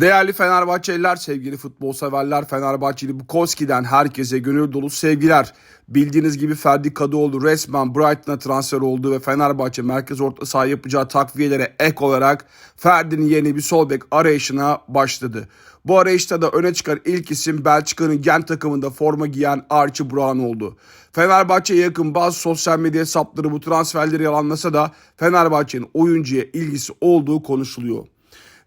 Değerli Fenerbahçeliler, sevgili futbol severler, Fenerbahçeli Bukowski'den herkese gönül dolu sevgiler. Bildiğiniz gibi Ferdi Kadıoğlu resmen Brighton'a transfer oldu ve Fenerbahçe merkez orta saha yapacağı takviyelere ek olarak Ferdi'nin yeni bir sol bek arayışına başladı. Bu arayışta da öne çıkan ilk isim Belçika'nın Gent takımında forma giyen Archie Brown oldu. Fenerbahçe'ye yakın bazı sosyal medya hesapları bu transferleri yalanlasa da Fenerbahçe'nin oyuncuya ilgisi olduğu konuşuluyor.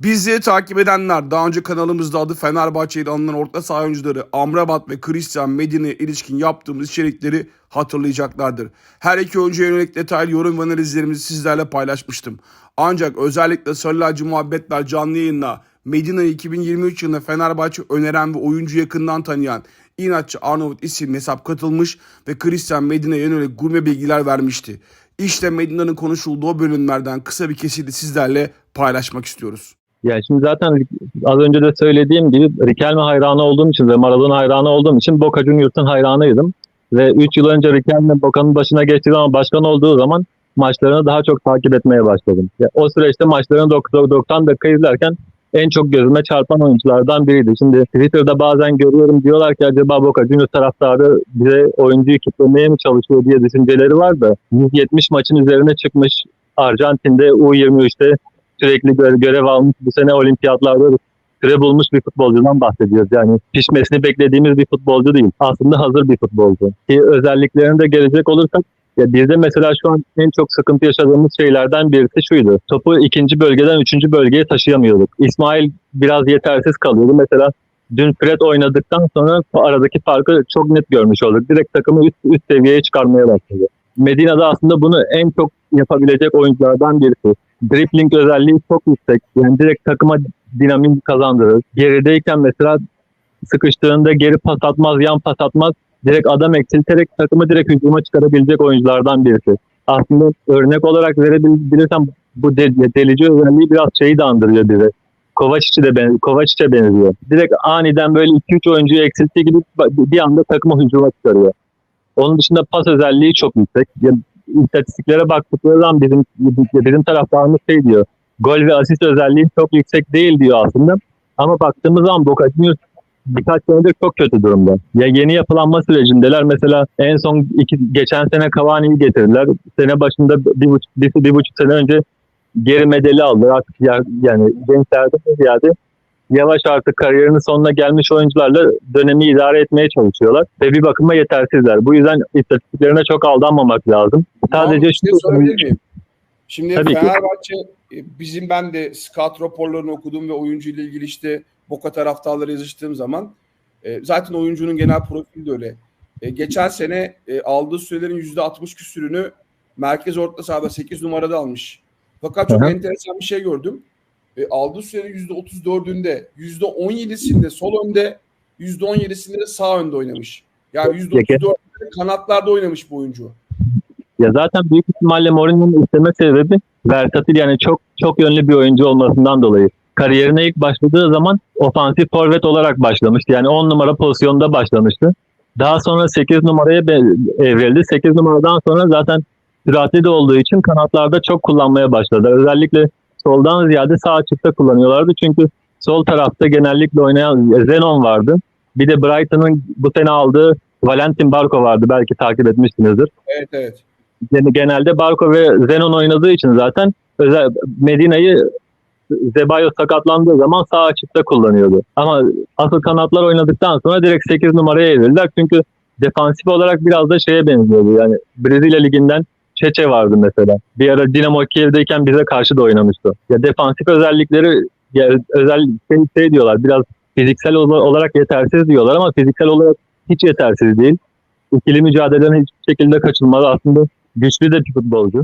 Bizi takip edenler daha önce kanalımızda adı Fenerbahçe ile anılan orta saha oyuncuları Amrabat ve Christian Medine'ye ilişkin yaptığımız içerikleri hatırlayacaklardır. Her iki oyuncuya yönelik detaylı yorum ve analizlerimizi sizlerle paylaşmıştım. Ancak özellikle Sarılacı Muhabbetler canlı yayınla Medina'yı 2023 yılında Fenerbahçe öneren ve oyuncu yakından tanıyan İnatçı Arnavut isimli hesap katılmış ve Christian Medina'ya yönelik gurme bilgiler vermişti. İşte Medina'nın konuşulduğu bölümlerden kısa bir kesiti sizlerle paylaşmak istiyoruz. Yani şimdi zaten az önce de söylediğim gibi Riquelme hayranı olduğum için ve Maradona hayranı olduğum için Boca Juniors'ın hayranıydım. Ve 3 yıl önce Riquelme Boca'nın başına geçtiği zaman başkan olduğu zaman maçlarını daha çok takip etmeye başladım. Ya, o süreçte maçlarını 90 dakika izlerken en çok gözüme çarpan oyunculardan biriydi. Şimdi Twitter'da bazen görüyorum diyorlar ki acaba Boca Juniors taraftarı bize oyuncuyu kitlemeye mi çalışıyor diye düşünceleri var da 170 maçın üzerine çıkmış Arjantin'de U23'te sürekli gö- görev almış bu sene olimpiyatlarda süre bulmuş bir futbolcudan bahsediyoruz. Yani pişmesini beklediğimiz bir futbolcu değil. Aslında hazır bir futbolcu. Ki özelliklerine de gelecek olursak ya bizde mesela şu an en çok sıkıntı yaşadığımız şeylerden birisi şuydu. Topu ikinci bölgeden üçüncü bölgeye taşıyamıyorduk. İsmail biraz yetersiz kalıyordu. Mesela dün Fred oynadıktan sonra aradaki farkı çok net görmüş olduk. Direkt takımı üst, üst seviyeye çıkarmaya başladı. Medina'da aslında bunu en çok yapabilecek oyunculardan birisi. Dribbling özelliği çok yüksek. Yani direkt takıma dinamik kazandırır. Gerideyken mesela sıkıştığında geri pas atmaz, yan pas atmaz. Direkt adam eksilterek takımı direkt hücuma çıkarabilecek oyunculardan birisi. Aslında örnek olarak verebilirsem bu de- delici özelliği biraz şeyi de andırıyor bize. Kovacic'e de ben, Kovacic'e benziyor. Direkt aniden böyle 2-3 oyuncuyu eksilttiği gibi bir anda takımı hücuma çıkarıyor. Onun dışında pas özelliği çok yüksek. İstatistiklere baktıkları zaman bizim bizim taraftarımız şey diyor. Gol ve asist özelliği çok yüksek değil diyor aslında. Ama baktığımız zaman Boca Juniors birkaç senedir çok kötü durumda. Ya yeni yapılanma sürecindeler. Mesela en son iki, geçen sene Cavani'yi getirdiler. Sene başında bir buçuk, bir, bir buçuk sene önce geri medeli aldılar. Artık ya, yani gençlerden ziyade yavaş artık kariyerinin sonuna gelmiş oyuncularla dönemi idare etmeye çalışıyorlar. Ve bir bakıma yetersizler. Bu yüzden istatistiklerine çok aldanmamak lazım. Sadece bir şey şu sorabilir miyim? Şimdi Tabii ki. Fenerbahçe e, bizim ben de scout raporlarını okudum ve oyuncu ile ilgili işte Boka taraftarları yazıştığım zaman e, zaten oyuncunun genel profili de öyle. E, geçen sene e, aldığı sürelerin %60 küsürünü merkez orta sahada 8 numarada almış. Fakat çok Hı hı. enteresan bir şey gördüm. E, aldığı sürenin %34'ünde, %17'sinde sol önde, %17'sinde de sağ önde oynamış. Yani %34'ünde kanatlarda oynamış bu oyuncu. Ya zaten büyük ihtimalle Mourinho'nun isteme sebebi versatil yani çok çok yönlü bir oyuncu olmasından dolayı. Kariyerine ilk başladığı zaman ofansif forvet olarak başlamıştı. Yani 10 numara pozisyonda başlamıştı. Daha sonra 8 numaraya evrildi. 8 numaradan sonra zaten süratli de olduğu için kanatlarda çok kullanmaya başladı. Özellikle soldan ziyade sağ açıkta kullanıyorlardı. Çünkü sol tarafta genellikle oynayan Zenon vardı. Bir de Brighton'ın bu sene aldığı Valentin Barco vardı. Belki takip etmişsinizdir. Evet evet. Yani genelde Barco ve Zenon oynadığı için zaten özel Medina'yı Zebayos sakatlandığı zaman sağ açıkta kullanıyordu. Ama asıl kanatlar oynadıktan sonra direkt 8 numaraya evrildiler. Çünkü defansif olarak biraz da şeye benziyordu. Yani Brezilya liginden Çeçe vardı mesela. Bir ara Dinamo Kiev'deyken bize karşı da oynamıştı. Ya defansif özellikleri ya özel şey, şey diyorlar biraz fiziksel ol- olarak yetersiz diyorlar ama fiziksel olarak hiç yetersiz değil. İkili mücadeleden hiçbir şekilde kaçınmadı. Aslında güçlü de bir futbolcu.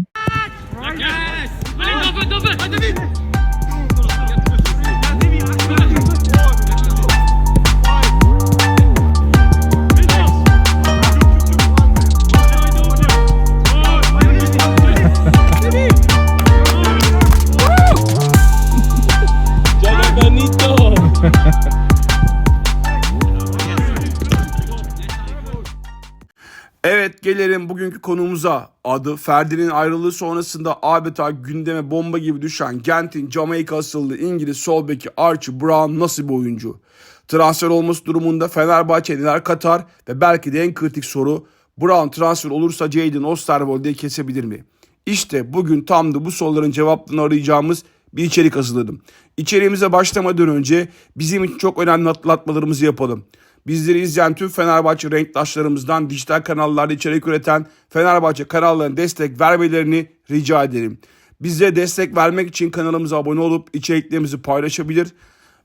Bugünkü konumuza. Adı Ferdi'nin ayrılığı sonrasında adeta gündeme bomba gibi düşen Gent'in Jamaika asıllı İngiliz sol beki Archie Brown nasıl bir oyuncu? Transfer olması durumunda Fenerbahçe neler katar ve belki de en kritik soru Brown transfer olursa Jadon Osterwolde'yi kesebilir mi? İşte bugün tam da bu soruların cevaplarını arayacağımız bir içerik hazırladım. İçeriğimize başlamadan önce bizim için çok önemli hatırlatmalarımızı yapalım. Bizleri izleyen tüm Fenerbahçe renktaşlarımızdan dijital kanallarda içerik üreten Fenerbahçe kanallarına destek vermelerini rica ederim. Bize destek vermek için kanalımıza abone olup içeriklerimizi paylaşabilir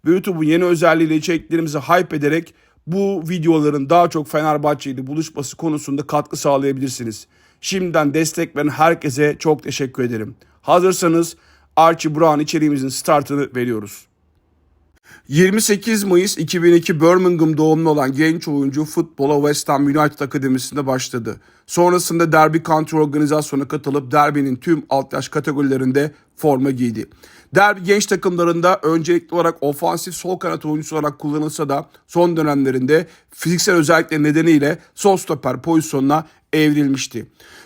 ve YouTube'un yeni özelliğiyle içeriklerimizi hype ederek bu videoların daha çok Fenerbahçe ile buluşması konusunda katkı sağlayabilirsiniz. Şimdiden destek veren herkese çok teşekkür ederim. Hazırsanız Archie Brown içeriğimizin startını veriyoruz. 28 Mayıs 2002 Birmingham doğumlu olan genç oyuncu futbola West Ham United Akademisi'nde başladı. Sonrasında Derby County organizasyonuna katılıp Derby'nin tüm alt yaş kategorilerinde forma giydi. Derby genç takımlarında öncelikli olarak ofansif sol kanat oyuncusu olarak kullanılsa da son dönemlerinde fiziksel özellikleri nedeniyle sol stoper pozisyonuna evrilmişti.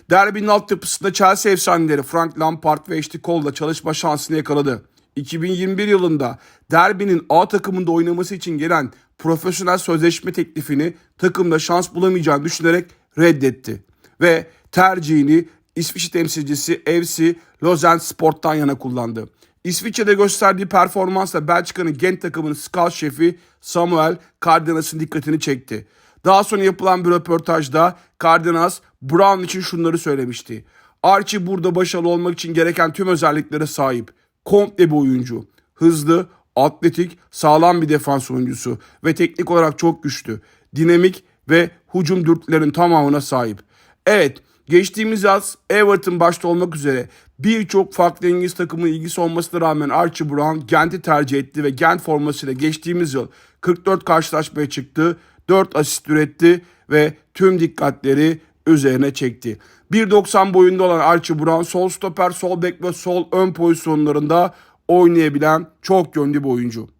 Derby'nin altyapısında Chelsea efsaneleri Frank Lampard ve Ashley Cole'la çalışma şansını yakaladı. 2021 yılında Derby'nin A takımında oynaması için gelen profesyonel sözleşme teklifini takımda şans bulamayacağını düşünerek reddetti. Ve tercihini İsviçre temsilcisi FC Lausanne Sport'tan yana kullandı. İsviçre'de gösterdiği performansla Belçika'nın Gent takımının scout şefi Samuel Cardenas'ın dikkatini çekti. Daha sonra yapılan bir röportajda Cardenas Brown için şunları söylemişti. Archie burada başarılı olmak için gereken tüm özelliklere sahip. Komple bir oyuncu. Hızlı, atletik, sağlam bir defans oyuncusu ve teknik olarak çok güçlü. Dinamik ve hücum dürtülerin tamamına sahip. Evet, geçtiğimiz yaz Everton başta olmak üzere birçok farklı İngiliz takımının ilgisi olmasına rağmen Archie Brown Gent'i tercih etti ve Gent formasıyla geçtiğimiz yıl 44 karşılaşmaya çıktı, 4 asist üretti ve tüm dikkatleri üzerine çekti. 1.90 boyunda olan Archie Brown sol stoper, sol bek ve sol ön pozisyonlarında oynayabilen çok yönlü bir oyuncu.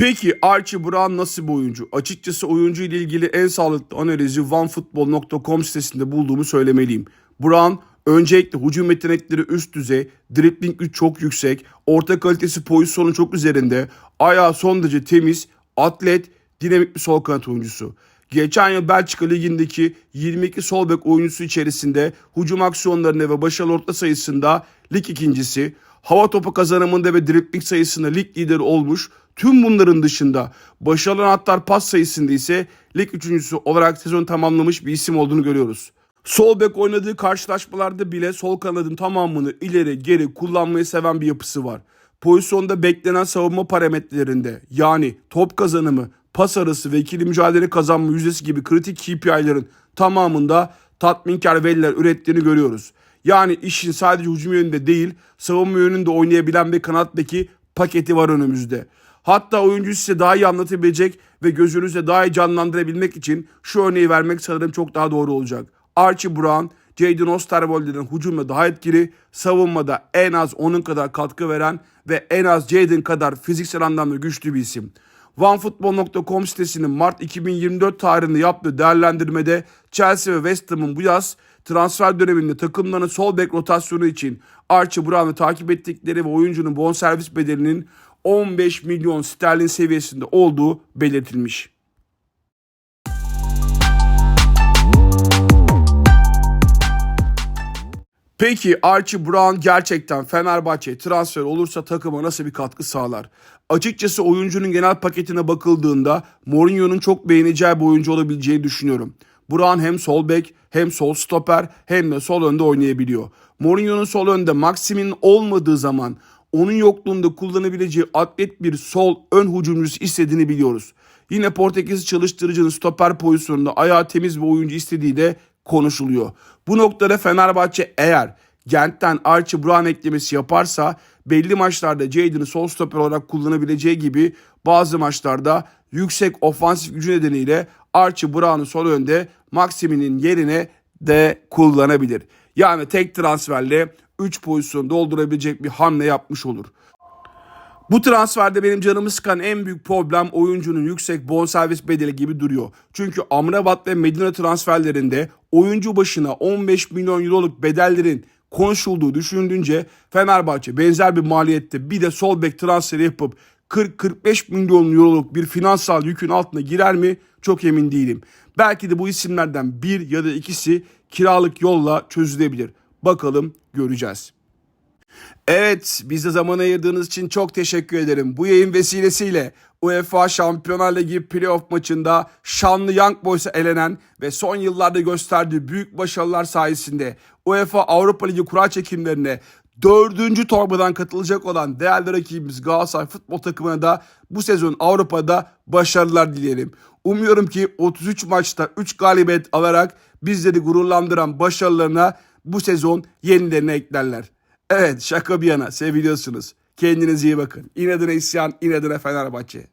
Peki Archie Brown nasıl bir oyuncu? Açıkçası oyuncu ile ilgili en sağlıklı analizi onefootball.com sitesinde bulduğumu söylemeliyim. Brown öncelikle hücum yetenekleri üst düzey, dribbling güç çok yüksek, orta kalitesi pozisyonun çok üzerinde, ayağı son derece temiz, atlet, dinamik bir sol kanat oyuncusu. Geçen yıl Belçika Ligi'ndeki 22 sol bek oyuncusu içerisinde hücum aksiyonlarında ve başarılı orta sayısında lig ikincisi, hava topu kazanımında ve dribling sayısında lig lideri olmuş. Tüm bunların dışında başarılı anahtar pas sayısında ise lig üçüncüsü olarak sezon tamamlamış bir isim olduğunu görüyoruz. Sol bek oynadığı karşılaşmalarda bile sol kanadın tamamını ileri geri kullanmayı seven bir yapısı var. Pozisyonda beklenen savunma parametrelerinde yani top kazanımı, pas arası ve ikili mücadele kazanma yüzdesi gibi kritik KPI'lerin tamamında tatminkar veriler ürettiğini görüyoruz. Yani işin sadece hücum yönünde değil savunma yönünde oynayabilen bir kanat paketi var önümüzde. Hatta oyuncu size daha iyi anlatabilecek ve gözünüzde daha iyi canlandırabilmek için şu örneği vermek sanırım çok daha doğru olacak. Archie Brown, Jadon Osterwolde'den hücumda daha etkili, savunmada en az onun kadar katkı veren ve en az Jadon kadar fiziksel anlamda güçlü bir isim. OneFootball.com sitesinin Mart 2024 tarihinde yaptığı değerlendirmede Chelsea ve West Ham'ın bu yaz transfer döneminde takımlarının sol bek rotasyonu için Archie Brown'u takip ettikleri ve oyuncunun bonservis bedelinin 15 milyon sterlin seviyesinde olduğu belirtilmiş. Peki Archie Brown gerçekten Fenerbahçe transfer olursa takıma nasıl bir katkı sağlar? Açıkçası oyuncunun genel paketine bakıldığında Mourinho'nun çok beğeneceği bir oyuncu olabileceğini düşünüyorum. Brown hem sol bek hem sol stoper hem de sol önde oynayabiliyor. Mourinho'nun sol önde Maxim'in olmadığı zaman onun yokluğunda kullanabileceği atlet bir sol ön hücumcusu istediğini biliyoruz. Yine Portekiz çalıştırıcının stoper pozisyonunda ayağı temiz bir oyuncu istediği de konuşuluyor. Bu noktada Fenerbahçe eğer Gent'ten Archie Brown eklemesi yaparsa belli maçlarda Jadon'ı sol stoper olarak kullanabileceği gibi bazı maçlarda yüksek ofansif gücü nedeniyle Archie Brown'u sol önde Maximi'nin yerine de kullanabilir. Yani tek transferle 3 pozisyon doldurabilecek bir hamle yapmış olur. Bu transferde benim canımı sıkan en büyük problem oyuncunun yüksek bonservis bedeli gibi duruyor. Çünkü Amrabat ve Medina transferlerinde oyuncu başına 15 milyon euroluk bedellerin konuşulduğu düşünülünce Fenerbahçe benzer bir maliyette bir de sol bek transferi yapıp 40-45 milyon euroluk bir finansal yükün altına girer mi çok emin değilim. Belki de bu isimlerden bir ya da ikisi kiralık yolla çözülebilir. Bakalım göreceğiz. Evet, bize zaman ayırdığınız için çok teşekkür ederim. Bu yayın vesilesiyle UEFA Şampiyonlar Ligi playoff maçında şanlı Young Boys'a elenen ve son yıllarda gösterdiği büyük başarılar sayesinde UEFA Avrupa Ligi kura çekimlerine dördüncü torbadan katılacak olan değerli rakibimiz Galatasaray futbol takımına da bu sezon Avrupa'da başarılar dileyelim. Umuyorum ki 33 maçta 3 galibiyet alarak bizleri gururlandıran başarılarına bu sezon yenilerini eklerler. Evet şaka bir yana seviliyorsunuz. Kendinize iyi bakın. İnadına isyan, inadına Fenerbahçe.